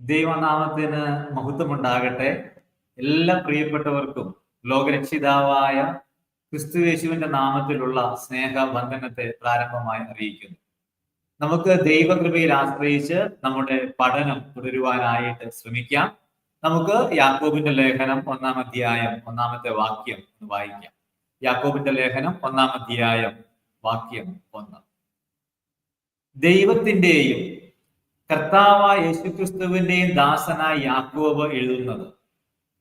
ദൈവനാമത്തിന് മഹത്വമുണ്ടാകട്ടെ. എല്ലാ പ്രിയപ്പെട്ടവർക്കും ലോകരക്ഷിതാവായ ക്രിസ്തുയേശുവിന്റെ നാമത്തിലുള്ള സ്നേഹ വന്ദനത്തെ പ്രാരംഭമായി അറിയിക്കുന്നു. നമുക്ക് ദൈവകൃപയിൽ ആശ്രയിച്ച് നമ്മുടെ പഠനം തുടരുവാനായിട്ട് ശ്രമിക്കാം. നമുക്ക് യാക്കോബിന്റെ ലേഖനം ഒന്നാം അധ്യായം ഒന്നാമത്തെ വാക്യം വായിക്കാം. യാക്കോബിന്റെ ലേഖനം ഒന്നാം അധ്യായം വാക്യം ഒന്ന്. ദൈവത്തിന്റെയും കർത്താവായ യേശുക്രിസ്തുവിന്റെയും ദാസനായ യാക്കോബ് എഴുതുന്നത്.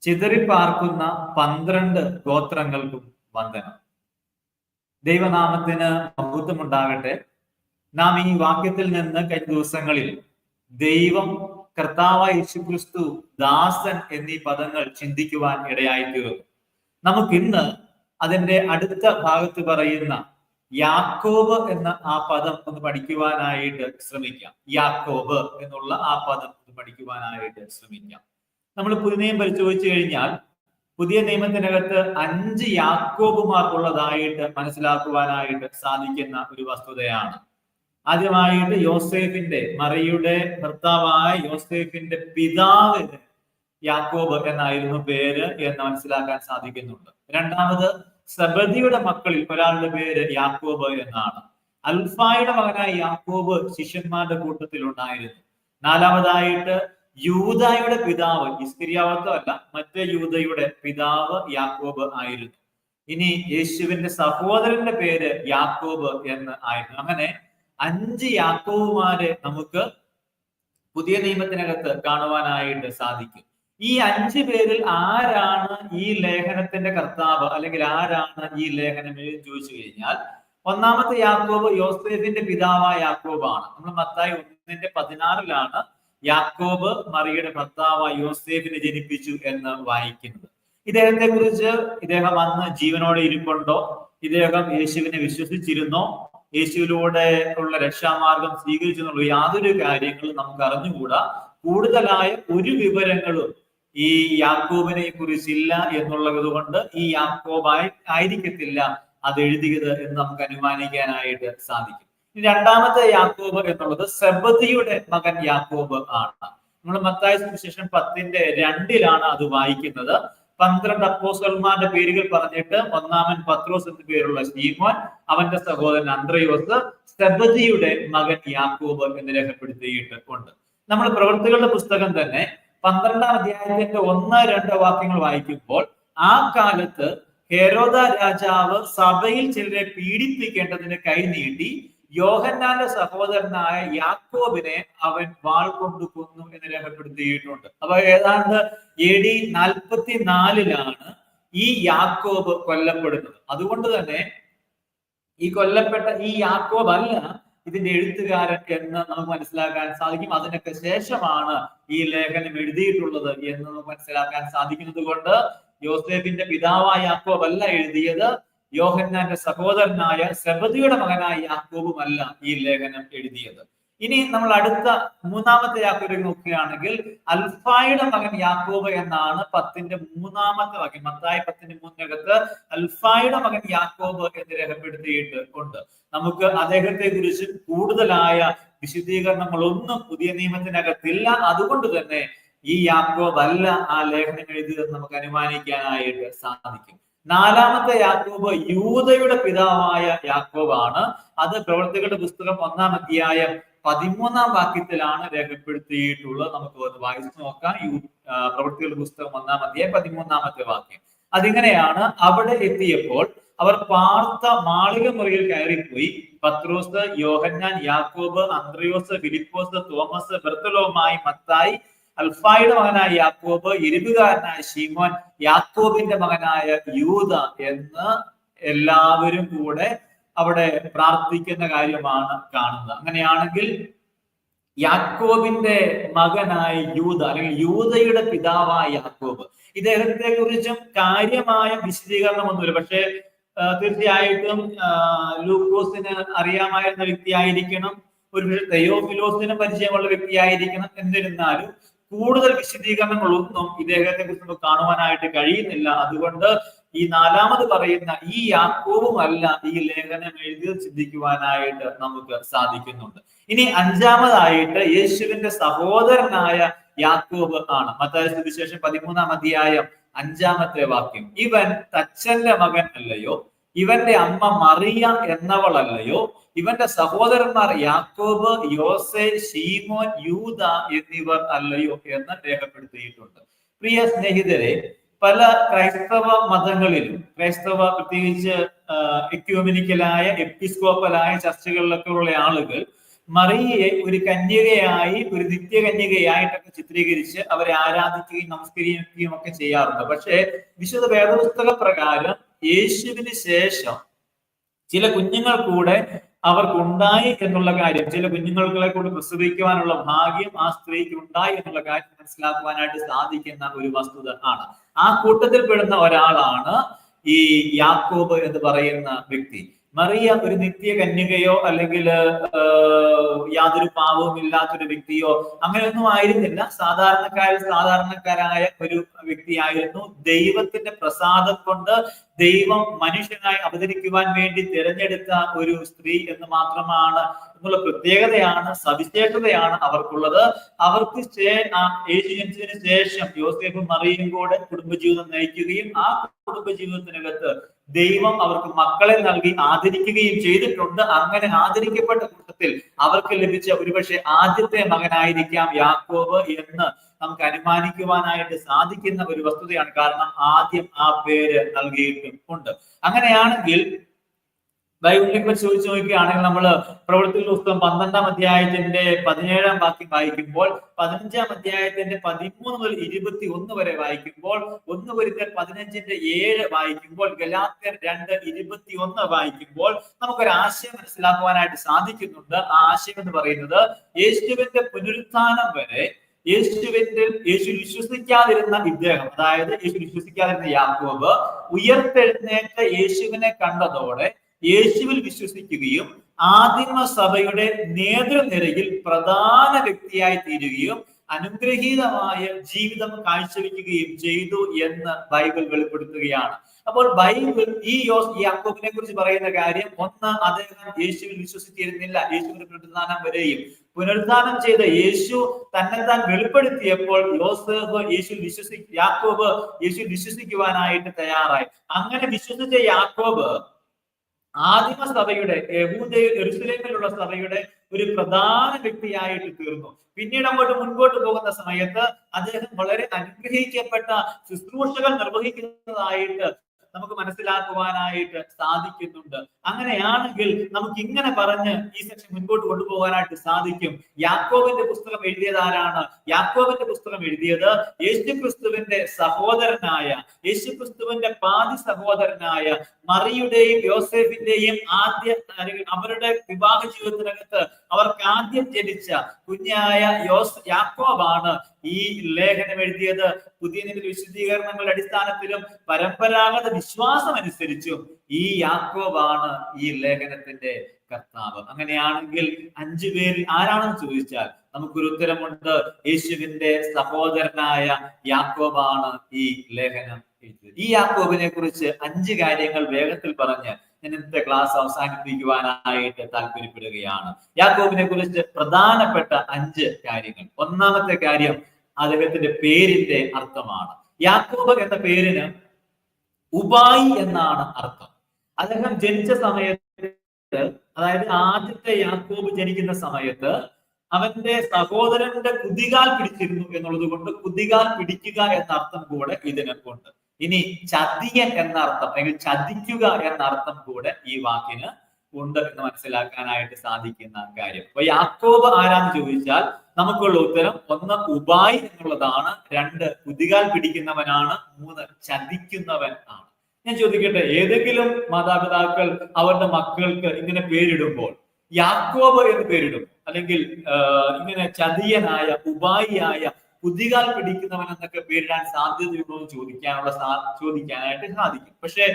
ചിതറിപ്പാർക്കുന്ന പന്ത്രണ്ട് ഗോത്രങ്ങൾക്കും വന്ദനം. ദൈവനാമത്തിന് മഹത്വമുണ്ടാകട്ടെ നാം ഈ വാക്യത്തിൽ നിന്ന് കഴിഞ്ഞ ദിവസങ്ങളിൽ ദൈവം കർത്താവ യേശുക്രിസ്തു ദാസൻ എന്നീ പദങ്ങൾ ചിന്തിക്കുവാൻ ഇടയായിത്തീർന്നു. നമുക്കിന്ന് അതിന്റെ അടുത്ത ഭാഗത്ത് പറയുന്ന യാക്കോബ് എന്ന ആ പദം ഒന്ന് പഠിക്കുവാനായിട്ട് ശ്രമിക്കാം. യാക്കോബ് എന്നുള്ള ആ പദം ഒന്ന് പഠിക്കുവാനായിട്ട് ശ്രമിക്കാം. നമ്മൾ പുതിയ നിയമം പരിശോധിച്ചു കഴിഞ്ഞാൽ പുതിയ നിയമത്തിനകത്ത് അഞ്ച് യാക്കോബുമാർ ഉള്ളതായിട്ട് മനസ്സിലാക്കുവാനായിട്ട് സാധിക്കുന്ന ഒരു വസ്തുതയാണ്. ആദ്യമായിട്ട് യോസേഫിന്റെ മറിയുടെ ഭർത്താവായ യോസേഫിന്റെ പിതാവിന് യാക്കോബ് എന്നായിരുന്നു പേര് എന്ന് മനസ്സിലാക്കാൻ സാധിക്കുന്നുണ്ട്. രണ്ടാമത് സബദിയുടെ മക്കളിൽ ഒരാളുടെ പേര് യാക്കോബ് എന്നാണ്. അൽഫായുടെ മകനായ യാക്കോബ് ശിഷ്യന്മാരുടെ കൂട്ടത്തിൽ ഉണ്ടായിരുന്നു നാലാമതായിട്ട് യൂതയുടെ പിതാവ് ഇസ്കിരിയാവത്തോ അല്ല മറ്റേ യൂതയുടെ പിതാവ് യാക്കോബ് ആയിരുന്നു. ഇനി യേശുവിന്റെ സഹോദരന്റെ പേര് യാക്കോബ് എന്ന് ആയിരുന്നു. അങ്ങനെ അഞ്ച് യാക്കോബുമാരെ നമുക്ക് പുതിയ നിയമത്തിനകത്ത് കാണുവാനായിട്ട് സാധിക്കും. ഈ അഞ്ച് പേരിൽ ആരാണ് ഈ ലേഖനത്തിന്റെ കർത്താവ്? അല്ലെങ്കിൽ ആരാണ് ഈ ലേഖനം എഴുതി ചോദിച്ചു കഴിഞ്ഞാൽ ഒന്നാമത്തെ യാക്കോബ് യോസേഫിന്റെ പിതാവായ യാക്കോബാണ്. നമ്മൾ മത്തായി ഒന്നിന്റെ പതിനാറിലാണ് യാക്കോബ് മറിയുടെ ഭർത്താവായ യോസേഫിനെ ജനിപ്പിച്ചു എന്ന് വായിക്കുന്നത്. ഇദ്ദേഹത്തെ കുറിച്ച് ഇദ്ദേഹം അന്ന് ജീവനോടെ ഇരിപ്പുണ്ടോ? ഇദ്ദേഹം യേശുവിനെ വിശ്വസിച്ചിരുന്നോ? യേശുവിലൂടെ ഉള്ള രക്ഷാമാർഗം സ്വീകരിച്ചു എന്നുള്ള യാതൊരു കാര്യങ്ങളും നമുക്ക് അറിഞ്ഞുകൂടാ. കൂടുതലായ ഒരു വിവരങ്ങളും ഈ യാക്കോബിനെ കുറിച്ചില്ല എന്നുള്ളത് കൊണ്ട് ഈ യാക്കോബായി ആയിരിക്കത്തില്ല അത് എഴുതിയത് എന്ന് നമുക്ക് അനുമാനിക്കാനായിട്ട് സാധിക്കും. രണ്ടാമത്തെ യാക്കോബ് എന്നുള്ളത് സെബദിയുടെ മകൻ യാക്കോബ് ആണ്. നമ്മൾ മത്തായ സുവിശേഷം പത്തിന്റെ രണ്ടിലാണ് അത് വായിക്കുന്നത്. പന്ത്രണ്ട് അപ്പോസൽമാരുടെ പേരുകൾ പറഞ്ഞിട്ട് ഒന്നാമൻ പത്രോസ് എന്ന പേരുള്ള ശ്രീമോൻ അവന്റെ സഹോദരൻ അന്ത്രയോസ് സെബദിയുടെ മകൻ യാക്കോബ് എന്ന് രേഖപ്പെടുത്തിയിട്ട് ഉണ്ട്. നമ്മൾ പ്രവൃത്തികളുടെ പുസ്തകം തന്നെ പന്ത്രണ്ടാം അധ്യായത്തിന്റെ ഒന്ന് രണ്ട് വാക്യങ്ങൾ വായിക്കുമ്പോൾ ആ കാലത്ത് ഹെരോദ രാജാവ് സഭയിൽ ചിലരെ പീഡിപ്പിക്കേണ്ടതിന് കൈ നീട്ടി യോഹന്നാന്റെ സഹോദരനായ യാക്കോബിനെ അവൻ വാൾ കൊണ്ട് കൊന്നു എന്ന് രേഖപ്പെടുത്തിയിട്ടുണ്ട്. അപ്പൊ ഏതാണ്ട് എ ഡി നാൽപ്പത്തി നാലിലാണ് ഈ യാക്കോബ് കൊല്ലപ്പെടുന്നത്. അതുകൊണ്ട് തന്നെ ഈ കൊല്ലപ്പെട്ട ഈ യാക്കോബ് അല്ല ഇതിന്റെ എഴുത്തുകാരൻ എന്ന് നമുക്ക് മനസ്സിലാക്കാൻ സാധിക്കും. അതിനൊക്കെ ശേഷമാണ് ഈ ലേഖനം എഴുതിയിട്ടുള്ളത് എന്ന് നമുക്ക് മനസ്സിലാക്കാൻ സാധിക്കുന്നത് കൊണ്ട് യോസേഫിന്റെ പിതാവായ യാക്കോബ് അല്ല എഴുതിയത് യോഹന്നാന്റെ സഹോദരനായ സെബദിയുടെ മകനായ യാക്കോബുമല്ല ഈ ലേഖനം എഴുതിയത്. ഇനി നമ്മൾ അടുത്ത മൂന്നാമത്തെ യാക്കോബ് നോക്കുകയാണെങ്കിൽ അൽഫായുടെ മകൻ യാക്കോബ് എന്നാണ് പത്തിന്റെ മൂന്നാമത്തെ വാക്യം മത്തായി പത്തിന്റെ മൂന്നിനകത്ത് അൽഫായുടെ മകൻ യാക്കോബ് എന്ന് രേഖപ്പെടുത്തിയിട്ട് ഉണ്ട്. നമുക്ക് അദ്ദേഹത്തെ കുറിച്ച് കൂടുതലായ വിശദീകരണങ്ങളൊന്നും പുതിയ നിയമത്തിനകത്തില്ല. അതുകൊണ്ട് തന്നെ ഈ യാക്കോബ് അല്ല ആ ലേഖനം എഴുതിയതെന്ന് നമുക്ക് അനുമാനിക്കാനായിട്ട് സാധിക്കും. നാലാമത്തെ യാക്കോബ് യൂതയുടെ പിതാവായ യാക്കോബാണ്. അത് പ്രവർത്തകരുടെ പുസ്തകം ഒന്നാം അധ്യായം പതിമൂന്നാം വാക്യത്തിലാണ് രേഖപ്പെടുത്തിയിട്ടുള്ളത്. നമുക്ക് വായിച്ചു നോക്കാം. യു പ്രവൃത്തികളുടെ പുസ്തകം ഒന്നാം അധ്യായം പതിമൂന്നാമത്തെ വാക്യം. അതിങ്ങനെയാണ് അവിടെ എത്തിയപ്പോൾ അവർ പാർത്ത മാളിക മുറിയിൽ കയറിപ്പോയി. പത്രോസ് യോഹന്നാൻ യാക്കോബ് അന്ത്രയോസ് ഫിലിപ്പോസ് തോമസ് ബെർത്തലോമായി മത്തായി അൽഫായുടെ മകനായ യാക്കോബ് ഇരുപുകാരനായ ഷീമോൻ യാക്കോബിന്റെ മകനായ യൂത എന്ന് എല്ലാവരും കൂടെ അവിടെ പ്രാർത്ഥിക്കുന്ന കാര്യമാണ് കാണുന്നത്. അങ്ങനെയാണെങ്കിൽ യാക്കോബിന്റെ മകനായ യൂത അല്ലെങ്കിൽ യൂതയുടെ പിതാവായ യാക്കോബ്. ഇദ്ദേഹത്തെ കുറിച്ചും കാര്യമായ വിശദീകരണമൊന്നുമില്ല. പക്ഷേ തീർച്ചയായിട്ടും ലൂക്കോസിന് അറിയാമായിരുന്ന വ്യക്തിയായിരിക്കണം. ഒരു തെയോഫിലോസിന് പരിചയമുള്ള വ്യക്തിയായിരിക്കണം. എന്നിരുന്നാലും കൂടുതൽ വിശദീകരണങ്ങളൊന്നും ഇദ്ദേഹത്തെ കുറിച്ച് നമുക്ക് കാണുവാനായിട്ട് കഴിയുന്നില്ല. അതുകൊണ്ട് ഈ നാലാമത് പറയുന്ന ഈ യാക്കോവുമല്ല ഈ ലേഖനം എഴുതി ചിന്തിക്കുവാനായിട്ട് നമുക്ക് സാധിക്കുന്നുണ്ട്. ഇനി അഞ്ചാമതായിട്ട് യേശുവിന്റെ സഹോദരനായ യാക്കോബ് ആണ്. മത്തായ സുവിശേഷം പതിമൂന്നാം അധ്യായം അഞ്ചാമത്തെ വാക്യം. ഇവൻ തച്ചന്റെ മകൻ അല്ലയോ? ഇവന്റെ അമ്മ മറിയ എന്നവളല്ലയോ? ഇവന്റെ സഹോദരന്മാർ യാക്കോബ് യോസെ ഷീമോൻ യൂത എന്നിവർ അല്ലയോ? എന്ന് രേഖപ്പെടുത്തിയിട്ടുണ്ട്. പ്രിയ സ്നേഹിതരെ പല ക്രൈസ്തവ മതങ്ങളിലും ക്രൈസ്തവ പ്രത്യേകിച്ച് എക്യോമിനിക്കലായ എപ്പിസ്കോപ്പലായ ചർച്ചകളിലൊക്കെ ഉള്ള ആളുകൾ മറിയയെ ഒരു കന്യകയായി ഒരു നിത്യകന്യകയായിട്ടൊക്കെ ചിത്രീകരിച്ച് അവരെ ആരാധിക്കുകയും നമസ്കരിക്കുകയും ഒക്കെ ചെയ്യാറുണ്ട്. പക്ഷേ വിശുദ്ധ വേദപുസ്തക പ്രകാരം യേശുവിന് ശേഷം ചില കുഞ്ഞുങ്ങൾ കൂടെ അവർക്കുണ്ടായി എന്നുള്ള കാര്യം ചില കുഞ്ഞുങ്ങളെ കൊണ്ട് പ്രസവിക്കുവാനുള്ള ഭാഗ്യം ആ സ്ത്രീക്ക് ഉണ്ടായി എന്നുള്ള കാര്യം മനസ്സിലാക്കുവാനായിട്ട് സാധിക്കുന്ന ഒരു വസ്തുത ആണ്. ആ കൂട്ടത്തിൽ പെടുന്ന ഒരാളാണ് ഈ യാക്കോബ് എന്ന് പറയുന്ന വ്യക്തി. മറിയ ഒരു നിത്യ കന്യകയോ അല്ലെങ്കിൽ യാതൊരു പാവവും ഇല്ലാത്തൊരു വ്യക്തിയോ അങ്ങനെയൊന്നും ആയിരുന്നില്ല. സാധാരണക്കാരിൽ സാധാരണക്കാരായ ഒരു വ്യക്തിയായിരുന്നു. ദൈവത്തിന്റെ പ്രസാദം കൊണ്ട് ദൈവം മനുഷ്യനായി അവതരിക്കുവാൻ വേണ്ടി തിരഞ്ഞെടുത്ത ഒരു സ്ത്രീ എന്ന് മാത്രമാണ് എന്നുള്ള പ്രത്യേകതയാണ് സവിശേഷതയാണ് അവർക്കുള്ളത്. അവർക്ക് യേശു ശേഷം യോസേഫും മറിയും കൂടെ കുടുംബജീവിതം നയിക്കുകയും ആ കുടുംബജീവിതത്തിനകത്ത് ദൈവം അവർക്ക് മക്കളെ നൽകി ആദരിക്കുകയും ചെയ്തിട്ടുണ്ട്. അങ്ങനെ ആദരിക്കപ്പെട്ട കൂട്ടത്തിൽ അവർക്ക് ലഭിച്ച ഒരുപക്ഷെ ആദ്യത്തെ മകനായിരിക്കാം യാക്കോബ് എന്ന് നമുക്ക് അനുമാനിക്കുവാനായിട്ട് സാധിക്കുന്ന ഒരു വസ്തുതയാണ്. കാരണം ആദ്യം ആ പേര് നൽകിയിട്ടും ഉണ്ട് അങ്ങനെയാണെങ്കിൽ ബൈബിളിനെ കുറിച്ച് ചോദിച്ചു നോക്കുകയാണെങ്കിൽ നമ്മൾ പ്രവൃത്തി പുസ്തകം പന്ത്രണ്ടാം അധ്യായത്തിന്റെ പതിനേഴാം വാക്യം വായിക്കുമ്പോൾ പതിനഞ്ചാം അധ്യായത്തിന്റെ പതിമൂന്ന് മുതൽ ഇരുപത്തി ഒന്ന് വരെ വായിക്കുമ്പോൾ ഒന്ന് പൊരുത്തൽ പതിനഞ്ചിന്റെ ഏഴ് വായിക്കുമ്പോൾ ഗലാത്യർ രണ്ട് ഇരുപത്തി ഒന്ന് വായിക്കുമ്പോൾ നമുക്കൊരു ആശയം മനസ്സിലാക്കുവാനായിട്ട് സാധിക്കുന്നുണ്ട്. ആ ആശയം എന്ന് പറയുന്നത് യേശുവിന്റെ പുനരുത്ഥാനം വരെ യേശുവിന്റെ യേശു വിശ്വസിക്കാതിരുന്ന ഇദ്ദേഹം അതായത് യേശു വിശ്വസിക്കാതിരുന്ന യാക്കോബ് ഉയർത്തെഴുന്നേറ്റ യേശുവിനെ കണ്ടതോടെ യേശുവിൽ വിശ്വസിക്കുകയും ആദിമ സഭയുടെ നേതൃനിരയിൽ പ്രധാന വ്യക്തിയായി തീരുകയും അനുഗ്രഹീതമായ ജീവിതം കാഴ്ചവെക്കുകയും ചെയ്തു എന്ന് ബൈബിൾ വെളിപ്പെടുത്തുകയാണ്. അപ്പോൾ ബൈബിൾ ഈ യോസ് ഈ അക്കോബിനെ കുറിച്ച് പറയുന്ന കാര്യം ഒന്ന് അദ്ദേഹം യേശുവിൽ വിശ്വസിച്ചിരുന്നില്ല. യേശുവിന്റെ പുനരുദ്ധാനം വരെയും. പുനരുദ്ധാനം ചെയ്ത യേശു തന്നെ താൻ വെളിപ്പെടുത്തിയപ്പോൾ യോസഫ് യേശു വിശ്വസി യാക്കോബ് യേശു വിശ്വസിക്കുവാനായിട്ട് തയ്യാറായി. അങ്ങനെ വിശ്വസിച്ച യാക്കോബ് ആദിമ സഭയുടെ എറുസലേമിലുള്ള സഭയുടെ ഒരു പ്രധാന വ്യക്തിയായിട്ട് തീർന്നു. പിന്നീട് അങ്ങോട്ട് മുൻപോട്ട് പോകുന്ന സമയത്ത് അദ്ദേഹം വളരെ അനുഗ്രഹിക്കപ്പെട്ട ശുശ്രൂഷകൾ നിർവഹിക്കുന്നതായിട്ട് നമുക്ക് മനസ്സിലാക്കുവാനായിട്ട് സാധിക്കുന്നുണ്ട്. അങ്ങനെയാണെങ്കിൽ നമുക്ക് ഇങ്ങനെ പറഞ്ഞ് ഈ സെക്ഷൻ മുൻപോട്ട് കൊണ്ടുപോകാനായിട്ട് സാധിക്കും. യാക്കോബിന്റെ പുസ്തകം എഴുതിയത് ആരാണ്? യാക്കോബിന്റെ പുസ്തകം എഴുതിയത് യേശു ക്രിസ്തുവിന്റെ സഹോദരനായ യേശു ക്രിസ്തുവിന്റെ പാതി സഹോദരനായ മറിയുടെയും യോസേഫിന്റെയും ആദ്യ അവരുടെ വിവാഹ ജീവിതത്തിനകത്ത് അവർക്ക് ആദ്യം ജനിച്ച കുഞ്ഞായ യോസ് യാക്കോബാണ് ഈ ലേഖനം എഴുതിയത്. പുതിയ നിയമ വിശദീകരണങ്ങളുടെ അടിസ്ഥാനത്തിലും പരമ്പരാഗത വിശ്വാസം അനുസരിച്ചും ഈ യാക്കോബാണ് ഈ ലേഖനത്തിന്റെ കർത്താവ്. അങ്ങനെയാണെങ്കിൽ അഞ്ചു പേരിൽ ആരാണെന്ന് ചോദിച്ചാൽ നമുക്കൊരു ഉത്തരമുണ്ട്. യേശുവിന്റെ സഹോദരനായ യാക്കോബാണ് ഈ ലേഖനം എഴുതിയത്. ഈ യാക്കോബിനെ കുറിച്ച് അഞ്ച് കാര്യങ്ങൾ വേഗത്തിൽ പറഞ്ഞ് ഇന്നത്തെ ക്ലാസ് അവസാനിപ്പിക്കുവാനായിട്ട് താല്പര്യപ്പെടുകയാണ്. യാക്കോബിനെ കുറിച്ച് പ്രധാനപ്പെട്ട അഞ്ച് കാര്യങ്ങൾ. ഒന്നാമത്തെ കാര്യം അദ്ദേഹത്തിന്റെ പേരിന്റെ അർത്ഥമാണ്. യാക്കോബ് എന്ന പേരിന് ഉബായി എന്നാണ് അർത്ഥം. അദ്ദേഹം ജനിച്ച സമയത്ത് അതായത് ആദ്യത്തെ യാക്കോബ് ജനിക്കുന്ന സമയത്ത് അവന്റെ സഹോദരന്റെ കുതികാൽ പിടിച്ചിരുന്നു എന്നുള്ളത് കൊണ്ട് കുതികാൽ പിടിക്കുക എന്ന അർത്ഥം കൂടെ ഇതിനൊക്കെ ഇനി ചതിയൻ എന്ന അർത്ഥം അല്ലെങ്കിൽ ചതിക്കുക എന്ന അർത്ഥം കൂടെ ഈ വാക്കിന് ഉണ്ട് എന്ന് മനസ്സിലാക്കാനായിട്ട് സാധിക്കുന്ന കാര്യം. അപ്പൊ യാക്കോബ് ആരാന്ന് ചോദിച്ചാൽ നമുക്കുള്ള ഉത്തരം ഒന്ന് ഉപായ് എന്നുള്ളതാണ് രണ്ട് കുതികാൽ പിടിക്കുന്നവനാണ് മൂന്ന് ചതിക്കുന്നവൻ ആണ്. ഞാൻ ചോദിക്കട്ടെ ഏതെങ്കിലും മാതാപിതാക്കൾ അവരുടെ മക്കൾക്ക് ഇങ്ങനെ പേരിടുമ്പോൾ യാക്കോബ് എന്ന് പേരിടും? അല്ലെങ്കിൽ ഇങ്ങനെ ചതിയനായ ഉപായിയായ കുതികാൽ പിടിക്കുന്നവൻ എന്നൊക്കെ പേരിടാൻ സാധ്യതയുണ്ടോ എന്ന് ചോദിക്കാനുള്ള ചോദിക്കാനായിട്ട് സാധിക്കും. പക്ഷെ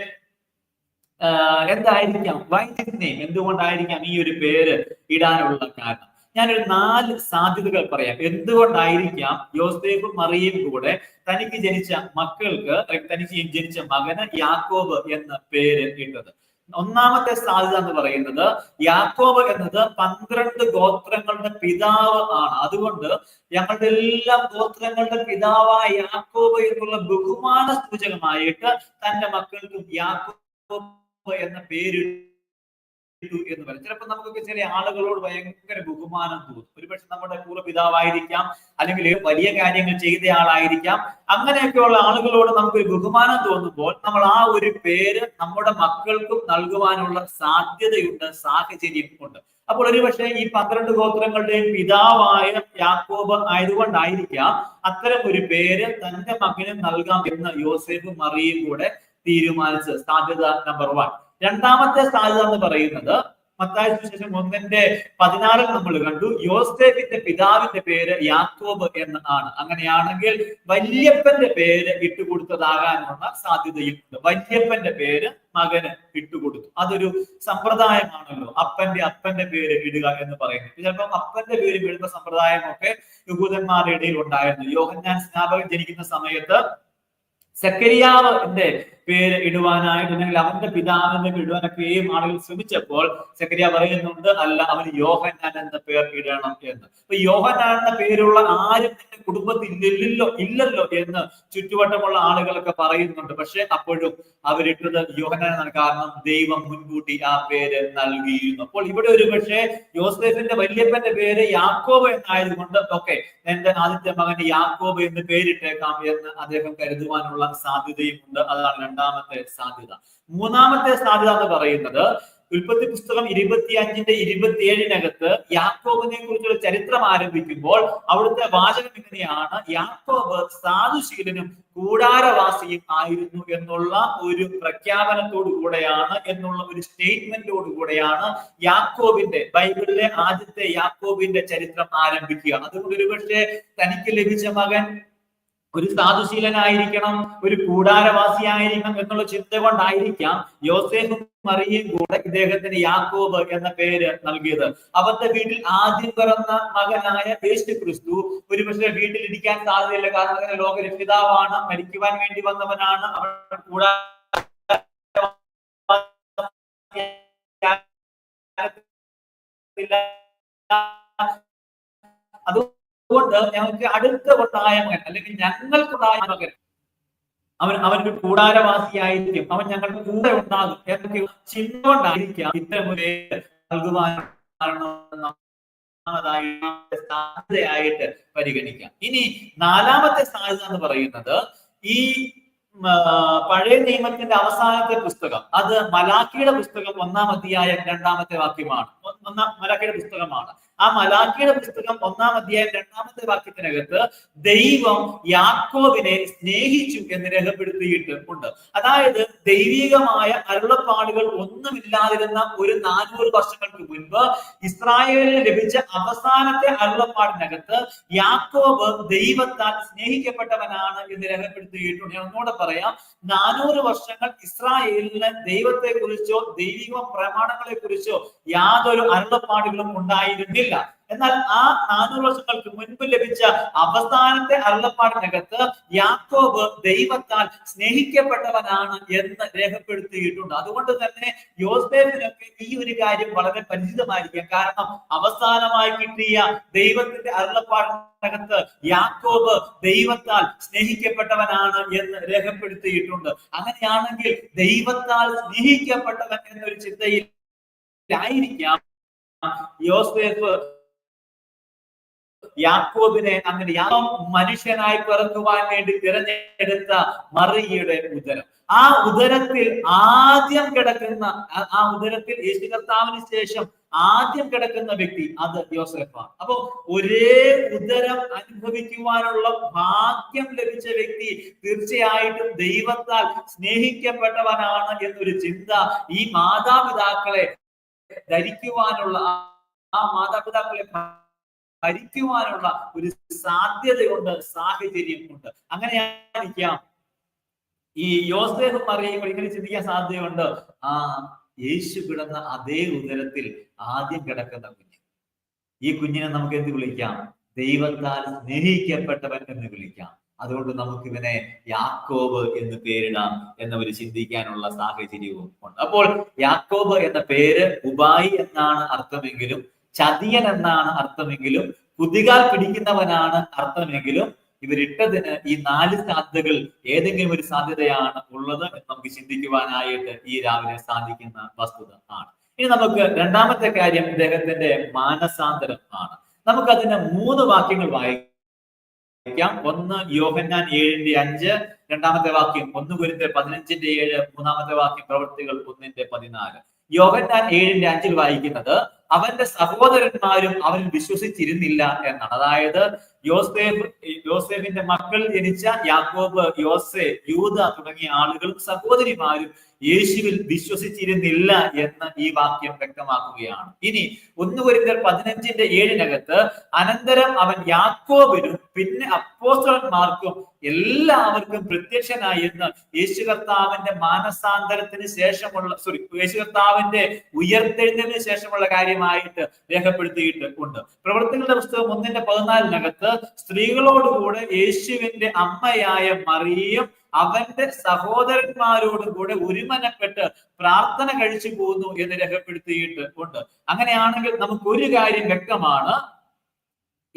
എന്തായിരിക്കാം? വൈ നെയിം എന്തുകൊണ്ടായിരിക്കാം ഈ ഒരു പേര് ഇടാനുള്ള കാരണം? ഞാനൊരു നാല് സാധ്യതകൾ പറയാം. എന്തുകൊണ്ടായിരിക്കാം യോസേഫും മറിയയും കൂടെ തനിക്ക് ജനിച്ച മക്കൾക്ക് തനിക്ക് ജനിച്ച മകന് യാക്കോബ് എന്ന പേര് ഇട്ടത്? ഒന്നാമത്തെ സാധ്യത എന്ന് പറയുന്നത് യാക്കോബ് എന്നത് പന്ത്രണ്ട് ഗോത്രങ്ങളുടെ പിതാവ് ആണ്. അതുകൊണ്ട് ഞങ്ങളുടെ എല്ലാ ഗോത്രങ്ങളുടെ പിതാവായ യാക്കോബ് എന്നുള്ള ബഹുമാന സൂചകമായിട്ട് തന്റെ മക്കൾക്കും യാക്കോബ് എന്ന പേര് എന്ന് പറയും. ചിലപ്പോൾ നമുക്കൊക്കെ ചില ആളുകളോട് ഭയങ്കര ബഹുമാനം തോന്നും. ഒരുപക്ഷെ നമ്മുടെ പൂർവപിതാവായിരിക്കാം അല്ലെങ്കിൽ വലിയ കാര്യങ്ങൾ ചെയ്ത ആളായിരിക്കാം. അങ്ങനെയൊക്കെയുള്ള ആളുകളോട് നമുക്കൊരു ബഹുമാനം തോന്നുമ്പോൾ നമ്മൾ ആ ഒരു പേര് നമ്മുടെ മക്കൾക്കും നൽകുവാനുള്ള സാധ്യതയുണ്ട് സാഹചര്യം ഉണ്ട്. അപ്പോൾ ഒരുപക്ഷെ ഈ പന്ത്രണ്ട് ഗോത്രങ്ങളുടെയും പിതാവായ യാക്കോബ് ആയതുകൊണ്ടായിരിക്കാം അത്തരം ഒരു പേര് തന്റെ മകന് നൽകാം എന്ന് യോസേഫ് മറിയും കൂടെ തീരുമാനിച്ചത്. സാധ്യത നമ്പർ വൺ രണ്ടാമത്തെ സാധ്യത എന്ന് പറയുന്നത് മത്തായ സുവിശേഷം ഒന്നിന്റെ പതിനാറിൽ നമ്മൾ കണ്ടു യോസേഫിന്റെ പിതാവിന്റെ പേര് യാക്കോബ് എന്ന് ആണ് അങ്ങനെയാണെങ്കിൽ വല്യപ്പന്റെ പേര് ഇട്ടുകൊടുത്തതാകാനുള്ള സാധ്യതയും ഉണ്ട് വല്യപ്പന്റെ പേര് മകന് ഇട്ടുകൊടുത്തു. അതൊരു സമ്പ്രദായമാണല്ലോ. അപ്പന്റെ അപ്പന്റെ പേര് ഇടുക എന്ന് പറയുന്നത്. ചിലപ്പോൾ അപ്പന്റെ പേര് ഇടുന്ന സമ്പ്രദായമൊക്കെ യഹൂദന്മാരുടെ ഇടയിൽ ഉണ്ടായിരുന്നു. യോഹന്നാൻ സ്നാപകൻ ജനിക്കുന്ന സമയത്ത് സക്കരിയാവിന്റെ പേര് ഇടുവാനായിട്ട് അല്ലെങ്കിൽ അവന്റെ പിതാവിന്റെ പേര് ഇടുവാനൊക്കെയും ആളുകൾ ശ്രമിച്ചപ്പോൾ സക്രിയ പറയുന്നുണ്ട് അല്ല അവന് യോഹന്നാൻ എന്ന പേർ ഇടണം എന്ന്. അപ്പൊ യോഹന്നാൻ എന്ന പേരുള്ള ആരും നിന്റെ കുടുംബത്തിൽ ഇല്ലല്ലോ ഇല്ലല്ലോ എന്ന് ചുറ്റുവട്ടമുള്ള ആളുകളൊക്കെ പറയുന്നുണ്ട്. പക്ഷെ അപ്പോഴും അവരിട്ടത് യോഹന്നാൻ എന്നാണ്. കാരണം ദൈവം മുൻകൂട്ടി ആ പേര് നൽകിയിരുന്നു. അപ്പോൾ ഇവിടെ ഒരു പക്ഷേ യോസേഫിന്റെ വല്യപ്പന്റെ പേര് യാക്കോബ് എന്നായതുകൊണ്ട് ഓക്കെ എന്റെ ആദ്യത്തെ മകന് യാക്കോബ് എന്ന് പേരിട്ടേക്കാം എന്ന് അദ്ദേഹം കരുതുവാനുള്ള സാധ്യതയും ഉണ്ട് അതാണ് രണ്ടാമത്തെ സാധ്യത. മൂന്നാമത്തെ സാധ്യത എന്ന് പറയുന്നത് ഉൽപ്പത്തി പുസ്തകം ഇരുപത്തി അഞ്ചിന്റെ ഇരുപത്തിയേഴിനകത്ത് യാക്കോബിനെ കുറിച്ചുള്ള ചരിത്രം ആരംഭിക്കുമ്പോൾ അവിടുത്തെ വാചകം ഇങ്ങനെയാണ് യാക്കോബ് സാധുശീലനും കൂടാരവാസിയും ആയിരുന്നു എന്നുള്ള ഒരു പ്രഖ്യാപനത്തോടു കൂടെയാണ് എന്നുള്ള ഒരു സ്റ്റേറ്റ്മെന്റോടു കൂടെയാണ് യാക്കോബിന്റെ ബൈബിളിലെ ആദ്യത്തെ യാക്കോബിന്റെ ചരിത്രം ആരംഭിക്കുക. അതുകൊണ്ട് ഒരുപക്ഷെ തനിക്ക് ലഭിച്ച മകൻ ഒരു സാധുശീലനായിരിക്കണം ഒരു കൂടാരവാസിയായിരിക്കണം എന്നുള്ള ചിന്ത കൊണ്ടായിരിക്കാം യോസേഫും മറിയയും കൂടെ ഇദ്ദേഹത്തിന് യാക്കോബ് എന്ന പേര് നൽകിയത്. അവരുടെ വീട്ടിൽ ആദ്യം പിറന്ന മകനായ യേശു ക്രിസ്തു ഒരുപക്ഷെ വീട്ടിൽ ഇരിക്കാൻ സാധ്യതയില്ല. കാരണം അങ്ങനെ ലോകരക്ഷിതാവാണ് മരിക്കുവാൻ വേണ്ടി വന്നവനാണ്. അവൻ കൂടാ ഞങ്ങൾക്ക് അടുത്ത ഉണ്ടായ മകൻ അല്ലെങ്കിൽ ഞങ്ങൾക്കുണ്ടായ മകൻ. അവൻ അവനൊരു കൂടാരവാസിയായിരിക്കും. അവൻ ഞങ്ങൾക്ക് കൂടെ ഉണ്ടാകും എന്നൊക്കെ ചിന്ത കൊണ്ടായിരിക്കാം ഇത്തരം ഒരു നൽകുവാൻ സാധ്യതയായിട്ട് പരിഗണിക്കാം. ഇനി നാലാമത്തെ സാധ്യത എന്ന് പറയുന്നത് ഈ പഴയ നിയമത്തിന്റെ അവസാനത്തെ പുസ്തകം അത് മലാക്കിയുടെ പുസ്തകം ഒന്നാം അധ്യായം രണ്ടാമത്തെ വാക്യമാണ്. ഒന്നാം മലാക്കിയുടെ പുസ്തകമാണ്. ആ മലാക്കിയുടെ പുസ്തകം ഒന്നാം അധ്യായം രണ്ടാമത്തെ വാക്യത്തിനകത്ത് ദൈവം യാക്കോവിനെ സ്നേഹിച്ചു എന്ന് രേഖപ്പെടുത്തിയിട്ട് ഉണ്ട്. അതായത് ദൈവികമായ അരുളപ്പാടുകൾ ഒന്നുമില്ലാതിരുന്ന ഒരു നാനൂറ് വർഷങ്ങൾക്ക് മുൻപ് ഇസ്രായേലിന് ലഭിച്ച അവസാനത്തെ അരുളപ്പാടിനകത്ത് യാക്കോബ് ദൈവത്താൽ സ്നേഹിക്കപ്പെട്ടവനാണ് എന്ന് രേഖപ്പെടുത്തിയിട്ടുണ്ട്. ഞാൻ ഒന്നുകൂടെ പറയാം. നാനൂറ് വർഷങ്ങൾ ഇസ്രായേലിന് ദൈവത്തെ കുറിച്ചോ ദൈവിക പ്രമാണങ്ങളെ കുറിച്ചോ യാതൊരു അരുളപ്പാടുകളും ഉണ്ടായിരുന്നില്ല. എന്നാൽ ആ നാനൂറ് വർഷങ്ങൾക്ക് മുൻപ് ലഭിച്ച അവസാനത്തെ അരുളപ്പാടിനകത്ത് യാക്കോബ് ദൈവത്താൽ സ്നേഹിക്കപ്പെട്ടവനാണ് എന്ന് രേഖപ്പെടുത്തിയിട്ടുണ്ട്. അതുകൊണ്ട് തന്നെ യോസേഫിനൊക്കെ ഈ ഒരു കാര്യം വളരെ പരിചിതമായിരിക്കാം. കാരണം അവസാനമായി കിട്ടിയ ദൈവത്തിന്റെ അരുളപ്പാടിനകത്ത് യാക്കോബ് ദൈവത്താൽ സ്നേഹിക്കപ്പെട്ടവനാണ് എന്ന് രേഖപ്പെടുത്തിയിട്ടുണ്ട്. അങ്ങനെയാണെങ്കിൽ ദൈവത്താൽ സ്നേഹിക്കപ്പെട്ടവൻ എന്നൊരു ചിന്തയിൽ ആയിരിക്കാം യോസേഫ് യാക്കോബിനെ അങ്ങനെ യാക്കോബ് മനുഷ്യനായി പിറക്കുവാൻ വേണ്ടി തിരഞ്ഞെടുത്ത മറിയയുടെ ഉദരം. ആ ഉദരത്തിൽ ആദ്യം കിടക്കുന്ന ആ ഉദരത്തിൽ യേശു കർത്താവിന് ശേഷം ആദ്യം കിടക്കുന്ന വ്യക്തി അത് യോസഫാണ്. അപ്പൊ ഒരേ ഉദരം അനുഭവിക്കുവാനുള്ള ഭാഗ്യം ലഭിച്ച വ്യക്തി തീർച്ചയായിട്ടും ദൈവത്താൽ സ്നേഹിക്കപ്പെട്ടവനാണ് എന്നൊരു ചിന്ത ഈ മാതാപിതാക്കളെ ധരിക്കുവാനുള്ള ആ മാതാപിതാക്കളെ ഭരിക്കുവാനുള്ള ഒരു സാധ്യതയുണ്ട് സാഹചര്യമുണ്ട്. അങ്ങനെയായിരിക്കാം. ഈ യോസേഫ് പറയുമ്പോൾ ഇങ്ങനെ ചിന്തിക്കാൻ സാധ്യതയുണ്ട്. ആ യേശു കിടന്ന അതേ ഉദരത്തിൽ ആദ്യം കിടക്കുന്ന കുഞ്ഞ്. ഈ കുഞ്ഞിനെ നമുക്ക് എന്ത് വിളിക്കാം? ദൈവത്താൽ സ്നേഹിക്കപ്പെട്ടവൻ എന്ന് വിളിക്കാം. അതുകൊണ്ട് നമുക്ക് ഇവനെ യാക്കോബ് എന്ന് പേരിടാം എന്നവർ ചിന്തിക്കാനുള്ള സാഹചര്യവും ഉണ്ട്. അപ്പോൾ യാക്കോബ് എന്ന പേര് ഉബായി എന്നാണ് അർത്ഥമെങ്കിലും ചതിയൻ എന്നാണ് അർത്ഥമെങ്കിലും കുതികാൽ പിടിക്കുന്നവനാണ് അർത്ഥമെങ്കിലും ഇവരിട്ടതിന് ഈ നാല് സാധ്യതകൾ ഏതെങ്കിലും ഒരു സാധ്യതയാണ് ഉള്ളത് എന്ന് നമുക്ക് ചിന്തിക്കുവാനായിട്ട് ഈ രാവിലെ സാധിക്കുന്ന വസ്തുത ആണ്. ഇനി നമുക്ക് രണ്ടാമത്തെ കാര്യം ഇദ്ദേഹത്തിന്റെ മാനസാന്തരം ആണ്. നമുക്കതിന് മൂന്ന് വാക്യങ്ങൾ വായിക്കാം. ഒന്ന് യോഹന്നാൻ ഏഴിന്റെ അഞ്ച് രണ്ടാമത്തെ വാക്യം ഒന്ന് കുരിന്റെ പതിനഞ്ചിന്റെ ഏഴ് മൂന്നാമത്തെ വാക്യം പ്രവൃത്തികൾ ഒന്നിന്റെ പതിനാല്. യോഹന്നാൻ ഏഴിന്റെ അഞ്ചിൽ വായിക്കുന്നത് അവന്റെ സഹോദരന്മാരും അവൻ വിശ്വസിച്ചിരുന്നില്ല എന്നാണ്. അതായത് യോസേഫ് യോസേഫിന്റെ മക്കൾ ജനിച്ച യാക്കോബ് യോസെ യൂത തുടങ്ങിയ ആളുകളും സഹോദരിമാരും യേശുവിൽ വിശ്വസിച്ചിരുന്നില്ല എന്ന് ഈ വാക്യം വ്യക്തമാക്കുകയാണ്. ഇനി ഒന്ന് കുരിന്തർ പതിനഞ്ചിന്റെ ഏഴിനകത്ത് അനന്തരം അവൻ യാക്കോബിനും പിന്നെ അപ്പോസ്തലന്മാർക്കും എല്ലാവർക്കും പ്രത്യക്ഷനായി എന്ന് യേശു കർത്താവിന്റെ മാനസാന്തരത്തിന് ശേഷമുള്ള സോറി യേശു കർത്താവിന്റെ ഉയർത്തെഴുന്നതിന് ശേഷമുള്ള കാര്യമായിട്ട് രേഖപ്പെടുത്തിയിട്ട് ഉണ്ട്. പ്രവർത്തനങ്ങളുടെ പുസ്തകം ഒന്നിന്റെ പതിനാലിനകത്ത് സ്ത്രീകളോടുകൂടെ യേശുവിന്റെ അമ്മയായ മറിയം അവന്റെ സഹോദരന്മാരോടും കൂടെ ഒരുമനപ്പെട്ട് പ്രാർത്ഥന കഴിച്ചു പോകുന്നു എന്ന് രേഖപ്പെടുത്തിയിട്ട് ഉണ്ട്. അങ്ങനെയാണെങ്കിൽ നമുക്ക് ഒരു കാര്യം വ്യക്തമാണ്.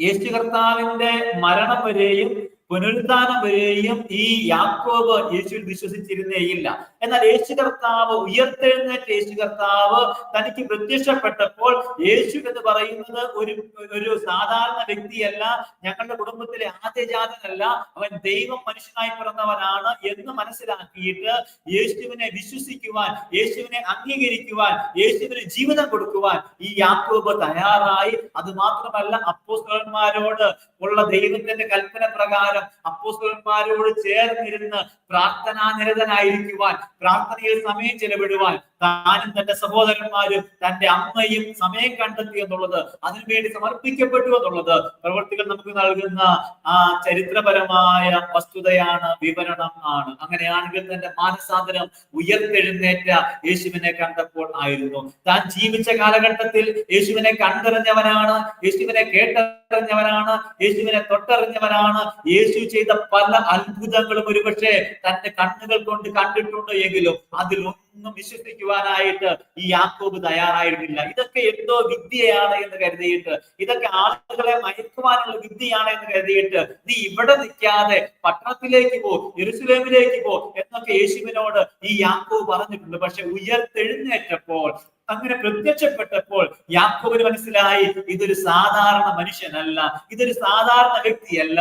യേശു കർത്താവിന്റെ മരണം വരെയും പുനരുദ്ധാനം വരെയും ഈ യാക്കോബ് യേശുവിൽ വിശ്വസിച്ചിരുന്നേയില്ല. എന്നാൽ യേശു കർത്താവ് ഉയർത്തെഴുന്നേറ്റ യേശു കർത്താവ് തനിക്ക് പ്രത്യക്ഷപ്പെട്ടപ്പോൾ യേശു എന്ന് പറയുന്നത് ഒരു ഒരു സാധാരണ വ്യക്തിയല്ല ഞങ്ങളുടെ കുടുംബത്തിലെ ആദ്യജാതനല്ല അവൻ ദൈവം മനുഷ്യനായി പിറന്നവനാണ് എന്ന് മനസ്സിലാക്കിയിട്ട് യേശുവിനെ വിശ്വസിക്കുവാൻ യേശുവിനെ അംഗീകരിക്കുവാൻ യേശുവിന് ജീവിതം കൊടുക്കുവാൻ ഈ യാക്കോബ് തയ്യാറായി. അത് മാത്രമല്ല അപ്പോസ്തലന്മാരോട് ഉള്ള ദൈവത്തിന്റെ കൽപ്പന പ്രകാരം അപ്പോസ്തലന്മാരോട് ചേർന്നിരുന്ന് പ്രാർത്ഥനാ നിരതനായിരിക്കുവാൻ പ്രാർത്ഥനയിൽ സമയം ചെലവിടുവാൻ താനും തന്റെ സഹോദരന്മാരും തന്റെ അമ്മയും സമയം കണ്ടെത്തി എന്നുള്ളത് അതിനുവേണ്ടി സമർപ്പിക്കപ്പെട്ടു എന്നുള്ളത് പ്രവർത്തികൾ നമുക്ക് നൽകുന്ന ആ ചരിത്രപരമായ വസ്തുതയാണ് വിവരണം ആണ്. അങ്ങനെയാണെങ്കിൽ തന്റെ മാനസാന്തരം ഉയർത്തെഴുന്നേറ്റ യേശുവിനെ കണ്ടപ്പോൾ ആയിരുന്നു. താൻ ജീവിച്ച കാലഘട്ടത്തിൽ യേശുവിനെ കണ്ടറിഞ്ഞവനാണ് യേശുവിനെ കേട്ടറിഞ്ഞവനാണ് യേശുവിനെ തൊട്ടറിഞ്ഞവനാണ്. യേശു ചെയ്ത പല അത്ഭുതങ്ങളും ഒരുപക്ഷെ തന്റെ കണ്ണുകൾ കൊണ്ട് കണ്ടിട്ടുണ്ട് എങ്കിലും അതിലൊന്നും വിശ്വസിക്കുവാനായിട്ട് ഈ യാക്കോബ് തയ്യാറായിരുന്നില്ല. ഇതൊക്കെ എന്തോ വിദ്യയാണ് എന്ന് കരുതിയിട്ട് ഇതൊക്കെ ആളുകളെ മയക്കുവാനുള്ള വിദ്യയാണ് എന്ന് കരുതിയിട്ട് നീ ഇവിടെ നിൽക്കാതെ പട്ടണത്തിലേക്ക് പോ യെരുസലേമിലേക്ക് പോ എന്നൊക്കെ യേശുവിനോട് ഈ യാക്കോബ് പറഞ്ഞിട്ടുണ്ട്. പക്ഷെ ഉയർത്തെഴുന്നേറ്റപ്പോൾ അങ്ങനെ പ്രത്യക്ഷപ്പെട്ടപ്പോൾ യാക്കോബിന് മനസ്സിലായി ഇതൊരു സാധാരണ മനുഷ്യനല്ല ഇതൊരു സാധാരണ വ്യക്തിയല്ല.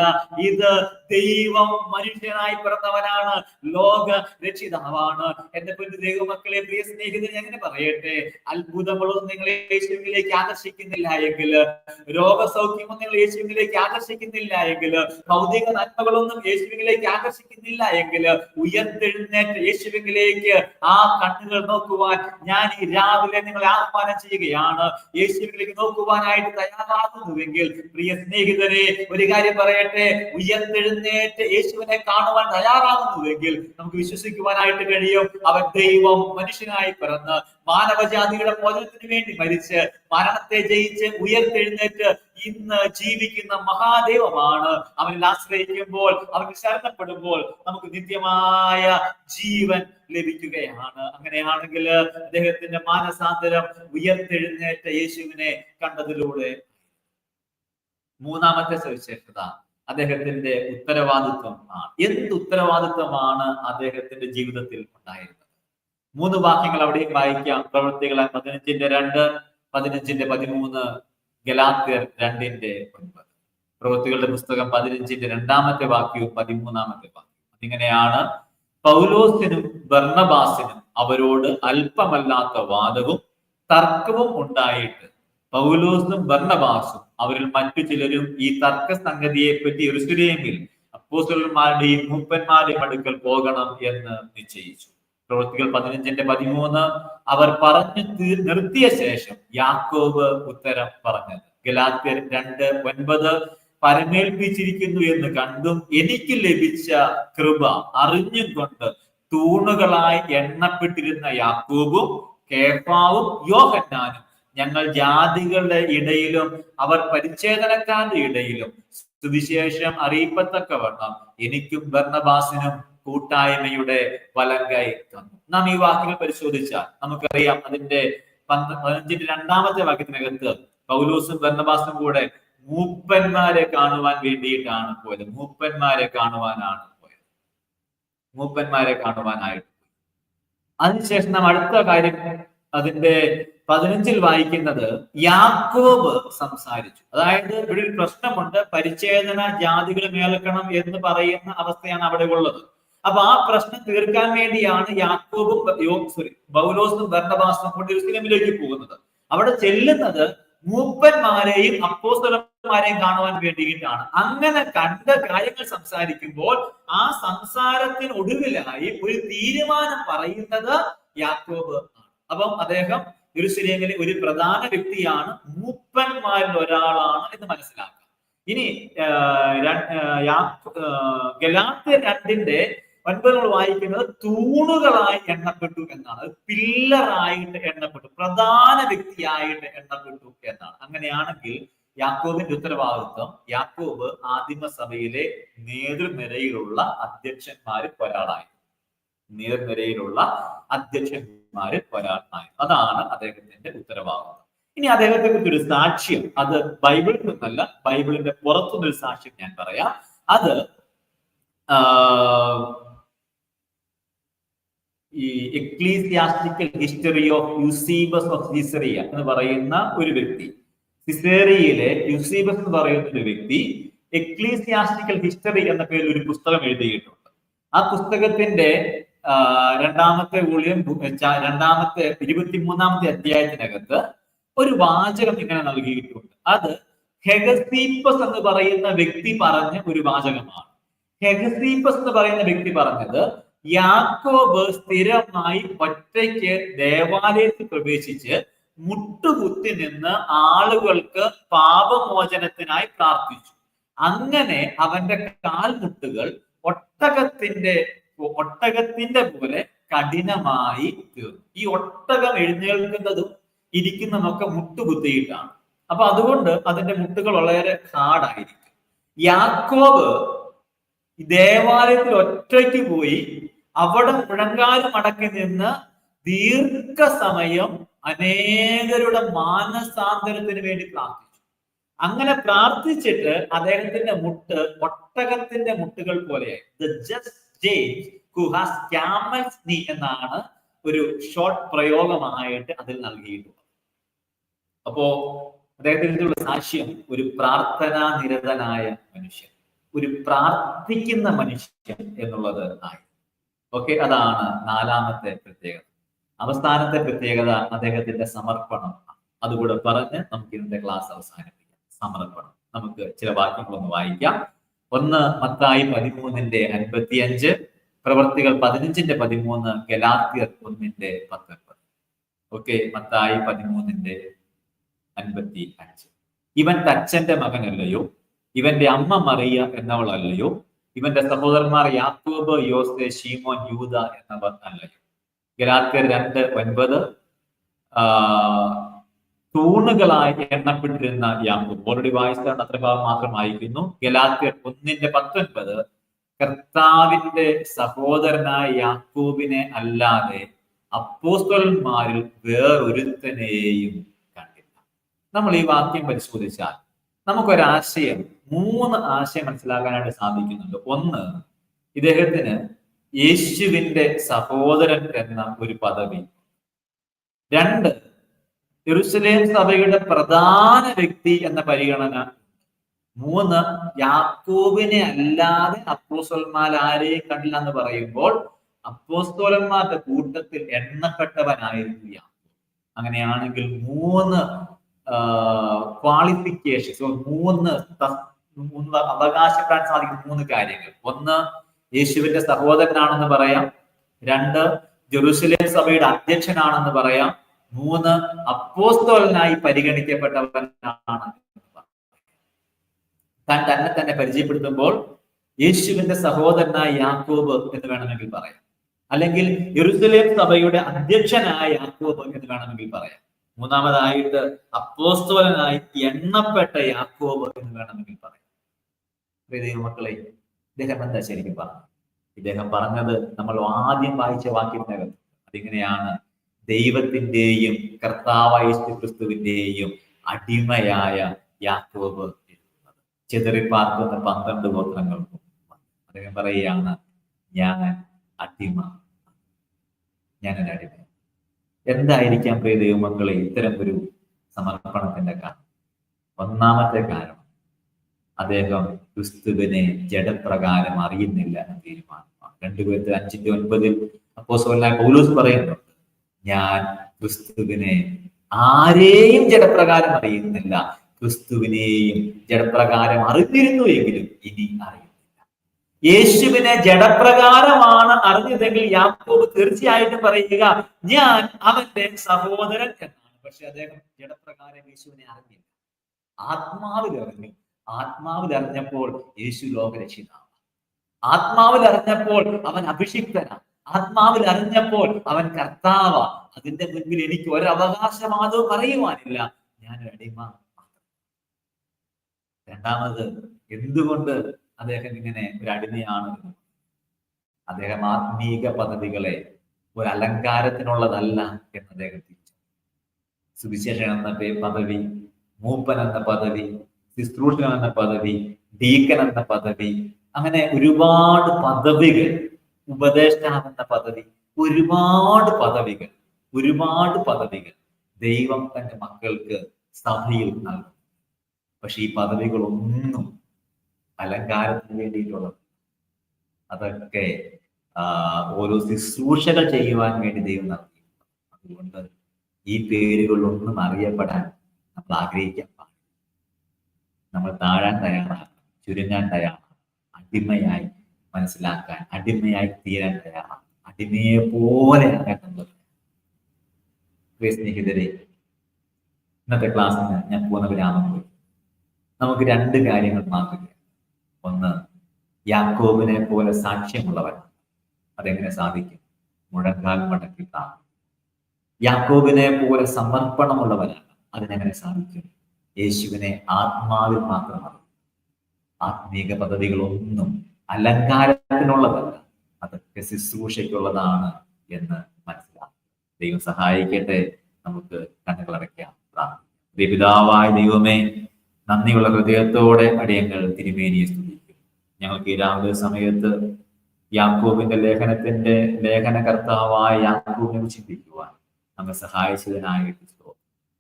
ഇത് ദൈവം മനുഷ്യനായി പിറന്നവനാണ് ലോക രക്ഷിതാവാണ്. എന്റെ പൊന്നു ദൈവമക്കളെ പ്രിയ സ്നേഹിതരെ എങ്ങനെ പറയട്ടെ. അത്ഭുതങ്ങളൊന്നും നിങ്ങൾ യേശുവിലേക്ക് ആകർഷിക്കുന്നില്ല എങ്കിൽ രോഗസൗഖ്യമൊന്നും നിങ്ങൾ യേശുവിലേക്ക് ആകർഷിക്കുന്നില്ല എങ്കിൽ ഭൗതിക നന്മകളൊന്നും യേശുവിലേക്ക് ആകർഷിക്കുന്നില്ല എങ്കിൽ ഉയർത്തെഴുന്നേറ്റ് യേശുവിലേക്ക് ആ കണ്ണുകൾ നോക്കുവാൻ ഞാൻ ഈ രാവിലെ നിങ്ങളെ ആഹ്വാനം ചെയ്യുകയാണ്. യേശുവിലേക്ക് നോക്കുവാനായിട്ട് തയ്യാറാകുന്നുവെങ്കിൽ പ്രിയ സ്നേഹിതരെ ഒരു കാര്യം പറയട്ടെ. ഉയർത്തെഴുന്നേറ്റ് യേശുവിനെ കാണുവാൻ തയ്യാറാകുന്നുവെങ്കിൽ നമുക്ക് വിശ്വസിക്കുവാനായിട്ട് കഴിയും. അവൻ ദൈവം മനുഷ്യനായി പിറന്ന് മാനവജാതിയുടെ മോചനത്തിന് വേണ്ടി മരിച്ച് മരണത്തെ ജയിച്ച് ഉയർത്തെഴുന്നേറ്റ് ഇന്ന് ജീവിക്കുന്ന മഹാദൈവമാണ്. അവനിൽ ആശ്രയിക്കുമ്പോൾ അവന് ശരണപ്പെടുമ്പോൾ നമുക്ക് നിത്യമായ ജീവൻ ലഭിക്കുകയാണ്. അങ്ങനെയാണെങ്കിൽ അദ്ദേഹത്തിന്റെ മാനസാന്തരം ഉയർത്തെഴുന്നേറ്റ യേശുവിനെ കണ്ടതിലൂടെ മൂന്നാമത്തെ സവിശേഷത. അദ്ദേഹത്തിന്റെ ഉത്തരവാദിത്വം ആണ്. എന്ത് ഉത്തരവാദിത്വമാണ് അദ്ദേഹത്തിന്റെ ജീവിതത്തിൽ ഉണ്ടായിരുന്നത്? മൂന്ന് വാക്യങ്ങൾ അവിടെയും വായിക്കാം. പ്രവൃത്തികളെ പതിനഞ്ചിന്റെ രണ്ട് പതിനഞ്ചിന്റെ പതിമൂന്ന് ഗലാത്യർ രണ്ടിന്റെ ഒൻപത്. പ്രവൃത്തികളുടെ പുസ്തകം പതിനഞ്ചിന്റെ രണ്ടാമത്തെ വാക്യവും പതിമൂന്നാമത്തെ വാക്യവും. അതിങ്ങനെയാണ് പൗലോസിനും ബർണബാസിനും അവരോട് അല്പമല്ലാത്ത വാദവും തർക്കവും ഉണ്ടായിട്ട് പൗലോസും ബർണബാസും അവരിൽ മറ്റു ചിലരും ഈ തർക്ക സംഗതിയെ പറ്റി എറുസലേമിൽ അപ്പോസ്റ്റലന്മാരുടെയും മൂപ്പന്മാരുടെയും അടുക്കൽ പോകണം എന്ന് നിശ്ചയിച്ചു. പ്രവൃത്തികൾ പതിനഞ്ചിന്റെ പതിമൂന്ന്. അവർ പറഞ്ഞു തീർ നിർത്തിയ ശേഷം യാക്കോബ് ഉത്തരം പറഞ്ഞത്. ഗലാത്യർ രണ്ട് ഒൻപത്. പരമേൽപ്പിച്ചിരിക്കുന്നു എന്ന് കണ്ടും എനിക്ക് ലഭിച്ച കൃപ അറിഞ്ഞും കൊണ്ട് തൂണുകളായി എണ്ണപ്പെട്ടിരുന്ന യാക്കോബും കേഫാവും യോഹന്നാനും ഞങ്ങൾ ജാതികളുടെ ഇടയിലും അവർ പരിച്ഛേദനക്കാരുടെ ഇടയിലും സുവിശേഷം അറിയിപ്പത്തക്കവണ്ണം എനിക്കും ബർണബാസിനും കൂട്ടായ്മയുടെ വലങ്കൈ തന്നു. നാം ഈ വാക്കുകൾ പരിശോധിച്ചാൽ നമുക്കറിയാം അതിന്റെ പതിനഞ്ചിന്റെ രണ്ടാമത്തെ വാക്യത്തിനകത്ത് പൗലോസും ബർണബാസും കൂടെ മൂപ്പന്മാരെ കാണുവാൻ വേണ്ടിയിട്ടാണ് പോയത്. മൂപ്പന്മാരെ കാണുവാനാണ് പോയത്. മൂപ്പന്മാരെ കാണുവാനായിട്ട് അതിനുശേഷം നാം അടുത്ത കാര്യം അതിന്റെ പതിനഞ്ചിൽ വായിക്കുന്നത് യാക്കോബ് സംസാരിച്ചു. അതായത് ഇവിടെ ഒരു പ്രശ്നമുണ്ട്. പരിച്ഛേദന ജാതികൾ മേൽക്കണം എന്ന് പറയുന്ന അവസ്ഥയാണ് അവിടെ ഉള്ളത്. അപ്പൊ ആ പ്രശ്നം തീർക്കാൻ വേണ്ടിയാണ് യാക്കോബും സോറി ബൗലോസും ഭരണഭാസനും കൊണ്ട് യെരൂശലേമിലേക്ക് പോകുന്നത്. അവിടെ ചെല്ലുന്നത് മൂപ്പന്മാരെയും അപ്പോസ്തലന്മാരെയും കാണുവാൻ വേണ്ടിയിട്ടാണ്. അങ്ങനെ കണ്ട കാര്യങ്ങൾ സംസാരിക്കുമ്പോൾ ആ സംസാരത്തിനൊടുവിലായി ഒരു തീരുമാനം പറയുന്നത് യാക്കോബ് ആണ്. അപ്പം അദ്ദേഹം യെരൂശലേമിലെ ഒരു പ്രധാന വ്യക്തിയാണ് മൂപ്പന്മാരിൽ ഒരാളാണ് എന്ന് മനസ്സിലാക്കാം. ഇനി ഗലാത്ത് രണ്ടിന്റെ ഒൻപത് നമ്മൾ വായിക്കുന്നത് തൂണുകളായി എണ്ണപ്പെട്ടു എന്നാണ്. പില്ലറായിട്ട് എണ്ണപ്പെട്ടു. പ്രധാന വ്യക്തിയായിട്ട് എണ്ണപ്പെട്ടു എന്നാണ്. അങ്ങനെയാണെങ്കിൽ യാക്കോബിന്റെ ഉത്തരവാദിത്വം യാക്കോബ് ആദിമസഭയിലെ നേതൃനിരയിലുള്ള അധ്യക്ഷന്മാരിൽ ഒരാളായി. നേതൃനിരയിലുള്ള അധ്യക്ഷന്മാരിൽ ഒരാളായി. അതാണ് അദ്ദേഹത്തിന്റെ ഉത്തരവാദിത്വം. ഇനി അദ്ദേഹത്തെ കുറിച്ച് ഒരു സാക്ഷ്യം. അത് ബൈബിളിൽ നിന്നല്ല ബൈബിളിന്റെ പുറത്തുനിന്നൊരു സാക്ഷ്യം ഞാൻ പറയാം. അത് ഈ ecclesiastical history of Eusebius of Caesarea എന്ന് പറയുന്ന ഒരു വ്യക്തി. സിസേറിയയിലെ യുസീബസ് എന്ന് പറയുന്ന ഒരു വ്യക്തി എക്ലീസിയാസ്റ്റിക്കൽ ഹിസ്റ്ററി എന്ന പേരിൽ ഒരു പുസ്തകം എഴുതിയിട്ടുണ്ട്. ആ പുസ്തകത്തിന്റെ രണ്ടാമത്തെ വോളിയം രണ്ടാമത്തെ ഇരുപത്തിമൂന്നാമത്തെ അധ്യായത്തിനകത്ത് ഒരു വാചകം ഇങ്ങനെ നൽകിയിട്ടുണ്ട്. അത് ഹെഗസീപ്പസ് എന്ന് പറയുന്ന വ്യക്തി പറഞ്ഞ ഒരു വാചകമാണ്. ഹെഗസീപ്പസ് എന്ന് പറയുന്ന വ്യക്തി പറഞ്ഞത് യാക്കോബ് സ്ഥിരമായി ഒറ്റയ്ക്ക് ദേവാലയത്തിൽ പ്രവേശിച്ച് മുട്ടുകുത്തി നിന്ന് ആളുകൾക്ക് പാപമോചനത്തിനായി പ്രാർത്ഥിച്ചു. അങ്ങനെ അവന്റെ കാൽമുട്ടുകൾ ഒട്ടകത്തിന്റെ ഒട്ടകത്തിന്റെ പോലെ കഠിനമായി തീർന്നു. ഈ ഒട്ടകം എഴുന്നേൽക്കുന്നതും ഇരിക്കുന്നതൊക്കെ മുട്ടുകുത്തിയിട്ടാണ്. അപ്പൊ അതുകൊണ്ട് അതിന്റെ മുട്ടുകൾ വളരെ ഹാർഡായിരിക്കും. യാക്കോബ് ദേവാലയത്തിൽ ഒറ്റയ്ക്ക് പോയി അവിടെ മുഴങ്കാലും അടക്കി നിന്ന് ദീർഘസമയം അനേകരുടെ മാനസാന്തരത്തിന് വേണ്ടി പ്രാർത്ഥിച്ചു. അങ്ങനെ പ്രാർത്ഥിച്ചിട്ട് അദ്ദേഹത്തിന്റെ മുട്ട് ഒട്ടകത്തിന്റെ മുട്ടുകൾ പോലെയായി. എന്നാണ് ഒരു ഷോർട്ട് പ്രയോഗമായിട്ട് അതിൽ നൽകിയിട്ടുള്ളത്. അപ്പോ അദ്ദേഹത്തിനുള്ള സാക്ഷ്യം ഒരു പ്രാർത്ഥനാ നിരതനായ മനുഷ്യൻ. ഒരു പ്രാർത്ഥിക്കുന്ന മനുഷ്യൻ എന്നുള്ളത് ആയി ഓക്കെ അതാണ് നാലാമത്തെ പ്രത്യേകത. അവസാനത്തെ പ്രത്യേകത അദ്ദേഹത്തിന്റെ സമർപ്പണം. അതുകൂടെ പറഞ്ഞ് നമുക്ക് ഇന്നത്തെ ക്ലാസ് അവസാനിപ്പിക്കാം. സമർപ്പണം. നമുക്ക് ചില വാക്യങ്ങളൊന്ന് വായിക്കാം. ഒന്ന് മത്തായി പതിമൂന്നിന്റെ അൻപത്തിയഞ്ച് പ്രവർത്തികൾ പതിനഞ്ചിന്റെ പതിമൂന്ന് ഗലാത്തിയർ ഒന്നിന്റെ പത്തൊൻപത്. ഓക്കെ മത്തായി പതിമൂന്നിന്റെ അൻപത്തി അഞ്ച് ഇവൻ തച്ചന്റെ മകനല്ലയോ? ഇവന്റെ അമ്മ മറിയ എന്നവളല്ലയോ? ഇവന്റെ സഹോദരന്മാർ യാക്കോബ് യോസെ ഷീമോൻ യൂത എന്നവർ അല്ലയോ ഗലാത്യർ രണ്ട് ഒൻപത്. തൂണുകളായി എണ്ണപ്പെട്ടിരുന്ന യാക്കോബ്. ഓൾറെഡി വായിച്ചാണ് അത്ര ഭാഗം മാത്രം വായിക്കുന്നു. ഗലാത്യർ ഒന്നിന്റെ പത്തൊൻപത്. കർത്താവിന്റെ സഹോദരനായ യാക്കോബിനെ അല്ലാതെ അപ്പോസ്തലന്മാരിൽ വേറൊരുത്തനെയും കണ്ടില്ല. നമ്മൾ ഈ വാക്യം പരിശോധിച്ചാൽ നമുക്കൊരാശയം മൂന്ന് ആശയം മനസ്സിലാക്കാനായിട്ട് സാധിക്കുന്നുണ്ട്. ഒന്ന് ഇദ്ദേഹത്തിന് യേശുവിന്റെ സഹോദരൻ എന്ന ഒരു പദവി. രണ്ട് ജെറുസലേം സഭയുടെ പ്രധാന വ്യക്തി എന്ന പരിഗണന. മൂന്ന് യാക്കോബിനെ അല്ലാതെ അപ്പോസ്തോലന്മാർ ആരെയും കണ്ടില്ല എന്ന് പറയുമ്പോൾ അപ്പോസ്തോലന്മാരുടെ കൂട്ടത്തിൽ എണ്ണപ്പെട്ടവനായിരുന്നു യാക്കോബ്. അങ്ങനെയാണെങ്കിൽ മൂന്ന് ക്വാളിഫിക്കേഷൻസ് മൂന്ന് മൂന്ന് അവകാശപ്പെടാൻ സാധിക്കുന്ന മൂന്ന് കാര്യങ്ങൾ. ഒന്ന് യേശുവിന്റെ സഹോദരനാണെന്ന് പറയാം. രണ്ട് ജെറുസലേം സഭയുടെ അധ്യക്ഷനാണെന്ന് പറയാം. മൂന്ന് അപ്പോസ്തോലനായി പരിഗണിക്കപ്പെട്ടവനാണ്. താൻ തന്നെ തന്നെ പരിചയപ്പെടുത്തുമ്പോൾ യേശുവിന്റെ സഹോദരനായ യാക്കോബ് എന്ന് വേണമെങ്കിൽ പറയാം. അല്ലെങ്കിൽ യെറുസലേം സഭയുടെ അധ്യക്ഷനായ യാക്കോബ് എന്ന് വേണമെങ്കിൽ പറയാം. മൂന്നാമതായിട്ട് അപ്പോസ്തോലനായി എണ്ണപ്പെട്ട യാക്കോബ് എന്ന് വേണമെങ്കിൽ പറയാം. പ്രിയ ദൈവമക്കളെ ഇദ്ദേഹം എന്താ ശരിക്കും പറഞ്ഞു ഇദ്ദേഹം പറഞ്ഞത് നമ്മൾ ആദ്യം വായിച്ച വാക്യത്തിനകത്ത് അതിങ്ങനെയാണ്. ദൈവത്തിന്റെയും കർത്താവായ ക്രിസ്തുവിന്റെയും അടിമയായ യാക്കോബ് എഴുതുന്നത്. ചെതറിപ്പാർക്കുന്ന പന്ത്രണ്ട് ഗോത്രങ്ങൾക്കും അദ്ദേഹം പറയുകയാണ് ഞാൻ അടിമ. ഞാനൊരു അടിമ. എന്തായിരിക്കാം പ്രിയ ദൈവമക്കളെ ഇത്തരം ഒരു സമർപ്പണത്തിന്റെ കാരണം? ഒന്നാമത്തെ കാരണം അദ്ദേഹം ക്രിസ്തുവിനെ ജഡപ്രകാരം അറിയുന്നില്ല എന്ന തീരുമാനമാണ്. രണ്ടുപേർത്ത് അഞ്ചിന്റെ ഒൻപതിൽ അപ്പോസ്തലനായ പൗലോസ് പറയുന്നുണ്ട് ഞാൻ ക്രിസ്തുവിനെ ആരെയും ജഡപ്രകാരം അറിയുന്നില്ല. ക്രിസ്തുവിനെയും ജഡപ്രകാരം അറിഞ്ഞിരുന്നു എങ്കിലും ഇനി അറിയുന്നില്ല. യേശുവിനെ ജഡപ്രകാരമാണ് അറിഞ്ഞതെങ്കിൽ യാക്കോബ് തീർച്ചയായിട്ടും പറയുക ഞാൻ അവന്റെ സഹോദരൻ എന്നാണ്. പക്ഷെ അദ്ദേഹം ജഡപ്രകാരം യേശുവിനെ അറിഞ്ഞില്ല. ആത്മാവിൽ അറിഞ്ഞു. ആത്മാവിൽ അറിഞ്ഞപ്പോൾ യേശു ലോകരക്ഷിതാവ്. ആത്മാവിൽ അറിഞ്ഞപ്പോൾ അവൻ അഭിഷിക്തനാണ് ആത്മാവിൽ അറിഞ്ഞപ്പോൾ അവൻ കർത്താവ. അതിന്റെ മുൻപിൽ എനിക്ക് ഒരു അവകാശവാദവും പറയുവാനില്ല. ഞാൻ അടിമ രണ്ടാമത് എന്തുകൊണ്ട് അദ്ദേഹം ഇങ്ങനെ ഒരു അടിമയാണ്? അദ്ദേഹം ആത്മീക പദ്ധതികളെ ഒരു അലങ്കാരത്തിനുള്ളതല്ല എന്ന് അദ്ദേഹം തിരിച്ചു സുവിശേഷൻ എന്ന പേ- പദവി മൂപ്പൻ എന്ന പദവി ശുശ്രൂഷൻ എന്ന പദവി ഡീക്കൻ എന്ന പദവി അങ്ങനെ ഒരുപാട് പദവികൾ ഉപദേഷ്ടാവ് എന്ന പദവി ഒരുപാട് പദവികൾ ഒരുപാട് പദവികൾ ദൈവം തന്റെ മക്കൾക്ക് സഭയിൽ നൽകും. പക്ഷെ ഈ പദവികളൊന്നും അലങ്കാരത്തിന് വേണ്ടിയിട്ടുള്ളത് അതൊക്കെ ഓരോ ശുശ്രൂഷകൾ ചെയ്യുവാൻ വേണ്ടി ദൈവം നൽകി അതുകൊണ്ട് ഈ പേരുകളൊന്നും അറിയപ്പെടാൻ നമ്മൾ ആഗ്രഹിക്കാൻ പാടില്ല. നമ്മൾ താഴാൻ തയ്യാറാണ് ചുരുങ്ങാൻ തയ്യാറാണ് അടിമയായി മനസ്സിലാക്കാൻ അടിമയായി തീരാൻ തയ്യാറാണ്. അടിമയെ പോലെ സ്നേഹിതരെ ഇന്നത്തെ ക്ലാസ് ഞാൻ പോകുന്ന വിരാമം പോയി നമുക്ക് രണ്ട് കാര്യങ്ങൾ മാത്രമേ ഒന്ന് യാക്കോബിനെ പോലെ സാക്ഷ്യമുള്ളവൻ അതെങ്ങനെ സാധിക്കും? മുഴങ്കാൽ മടക്കി താങ്ങും. യാക്കോബിനെ പോലെ സമർപ്പണമുള്ളവനാണ് അതിനെങ്ങനെ സാധിക്കും? യേശുവിനെ ആത്മാവിൽ മാത്രം ആത്മീക പദവികളൊന്നും അലങ്കാരത്തിനുള്ളതല്ല. അതൊക്കെ ശുശ്രൂഷയ്ക്കുള്ളതാണ് എന്ന് മനസ്സിലാക്കും ദൈവം സഹായിക്കട്ടെ. നമുക്ക് കണ്ണുകളടയ്ക്കാം പ്രാർത്ഥിക്കാം. ദൈവമേ നന്ദിയുള്ള ഹൃദയത്തോടെ അടിയങ്ങൾ തിരുമേനിയെ സ്തുതിക്കും ഞങ്ങൾക്ക് ഈ രാവിലെ സമയത്ത് യാക്കൂബിന്റെ ലേഖനത്തിന്റെ ലേഖനകർത്താവായ യാക്കൂബിനെ ചിന്തിക്കുവാൻ നമ്മെ സഹായിച്ചതിനായിട്ട്.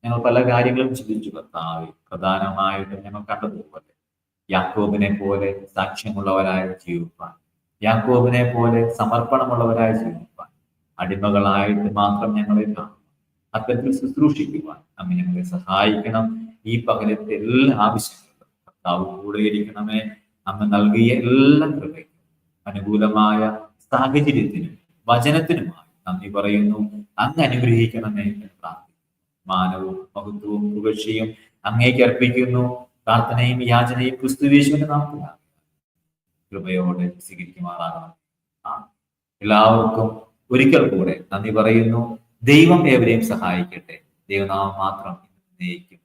ഞങ്ങൾ പല കാര്യങ്ങളും ചിന്തിച്ചു. കർത്താവ് പ്രധാനമായിട്ടും ഞങ്ങൾ കണ്ടതുപോലെ യാക്കോബിനെ പോലെ സാക്ഷ്യമുള്ളവരായി ജീവിപ്പാൻ യാക്കോബിനെ പോലെ സമർപ്പണമുള്ളവരായി ജീവിപ്പാൻ അടിമകളായിട്ട് മാത്രം ഞങ്ങളെ കാണും അത്തരത്തിൽ ശുശ്രൂഷിക്കുവാൻ അമ്മ ഞങ്ങളെ സഹായിക്കണം. ഈ പകലത്തെ എല്ലാ ആവശ്യങ്ങളും കർത്താവ് കൂടെ ഇരിക്കണമേ അമ്മ നൽകിയ എല്ലാ കൃപയ്ക്കും അനുകൂലമായ സാഹചര്യത്തിനും വചനത്തിനുമായി നന്ദി പറയുന്നു. അങ്ങ് അനുഗ്രഹിക്കണമേ എന്ന് പ്രാർത്ഥിക്കുന്നു. മാനവും മഹത്വവും പുകഴ്ചയും അങ്ങേക്ക് അർപ്പിക്കുന്നു. പ്രാർത്ഥനയും യാചനയും ക്രിസ്തുവേശുവിന്റെ നാമത്തിലാണ് കൃപയോടെ സ്വീകരിക്കുമാറാകണം. ആ എല്ലാവർക്കും ഒരിക്കൽ കൂടെ നന്ദി പറയുന്നു. ദൈവം ഏവരെയും സഹായിക്കട്ടെ. ദൈവനാമം മാത്രം എന്നേക്കും.